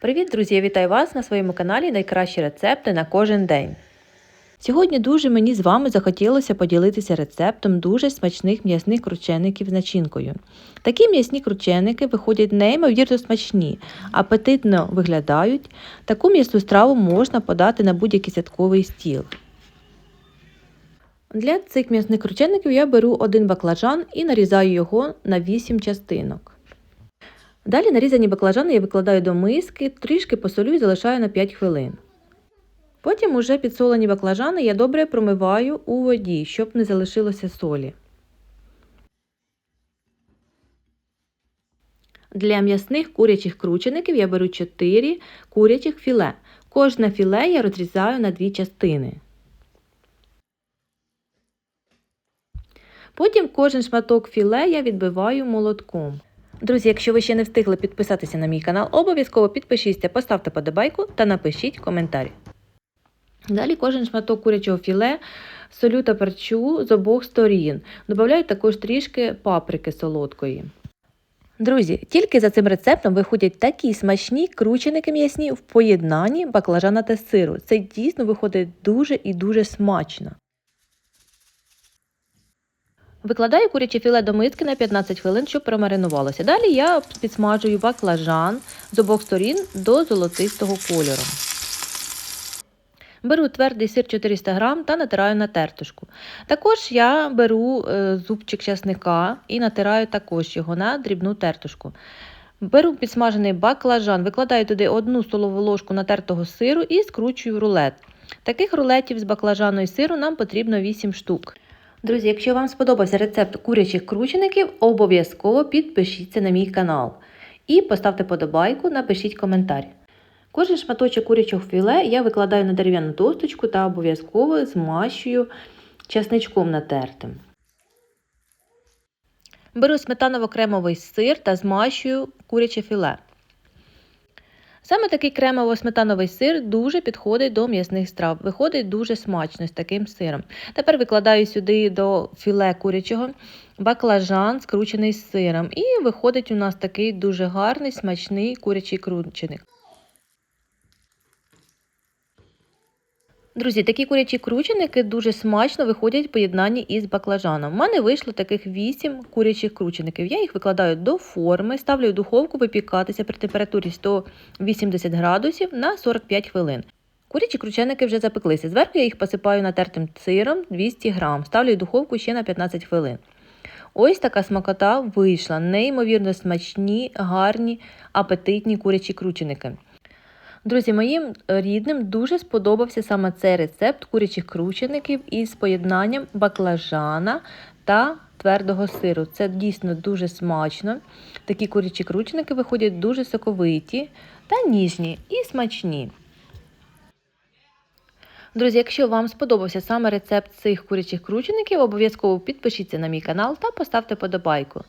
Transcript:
Привіт, друзі! Я вітаю вас на своєму каналі Найкращі рецепти на кожен день. Сьогодні дуже мені з вами захотілося поділитися рецептом дуже смачних м'ясних кручеників з начинкою. Такі м'ясні крученики виходять неймовірно смачні, апетитно виглядають. Таку м'ясну страву можна подати на будь-який святковий стіл. Для цих м'ясних кручеників я беру один баклажан і нарізаю його на 8 частинок. Далі нарізані баклажани я викладаю до миски, трішки посолю і залишаю на 5 хвилин. Потім уже підсолені баклажани я добре промиваю у воді, щоб не залишилося солі. Для м'ясних курячих кручеників я беру 4 курячих філе. Кожне філе я розрізаю на дві частини. Потім кожен шматок філе я відбиваю молотком. Друзі, якщо ви ще не встигли підписатися на мій канал, обов'язково підпишіться, поставте подобайку та напишіть коментар. Далі кожен шматок курячого філе солю та перчу з обох сторін. Добавляю також трішки паприки солодкої. Друзі, тільки за цим рецептом виходять такі смачні крученики м'ясні в поєднанні баклажана та сиру. Це дійсно виходить дуже і дуже смачно. Викладаю куряче філе до миски на 15 хвилин, щоб промаринувалося. Далі я підсмажую баклажан з обох сторін до золотистого кольору. Беру твердий сир 400 г та натираю на тертушку. Також я беру зубчик часника і натираю також його на дрібну тертушку. Беру підсмажений баклажан, викладаю туди одну столову ложку натертого сиру і скручую рулет. Таких рулетів з баклажану і сиру нам потрібно 8 штук. Друзі, якщо вам сподобався рецепт курячих кручеників, обов'язково підпишіться на мій канал. І поставте подобайку, напишіть коментар. Кожен шматочок курячого філе я викладаю на дерев'яну досточку та обов'язково змащую часничком натертим. Беру сметаново-кремовий сир та змащую куряче філе. Саме такий кремово-сметановий сир дуже підходить до м'ясних страв. Виходить дуже смачно з таким сиром. Тепер викладаю сюди до філе курячого баклажан, скручений з сиром. І виходить у нас такий дуже гарний смачний курячий крученик. Друзі, такі курячі крученики дуже смачно виходять в поєднанні із баклажаном. У мене вийшло таких 8 курячих кручеників. Я їх викладаю до форми, ставлю в духовку випікатися при температурі 180 градусів на 45 хвилин. Курячі крученики вже запеклися. Зверху я їх посипаю натертим сиром 200 г, ставлю в духовку ще на 15 хвилин. Ось така смакота вийшла. Неймовірно смачні, гарні, апетитні курячі крученики. Друзі, моїм рідним дуже сподобався саме цей рецепт курячих кручеників із поєднанням баклажана та твердого сиру. Це дійсно дуже смачно. Такі курячі крученики виходять дуже соковиті та ніжні і смачні. Друзі, якщо вам сподобався саме рецепт цих курячих кручеників, обов'язково підпишіться на мій канал та поставте подобайку.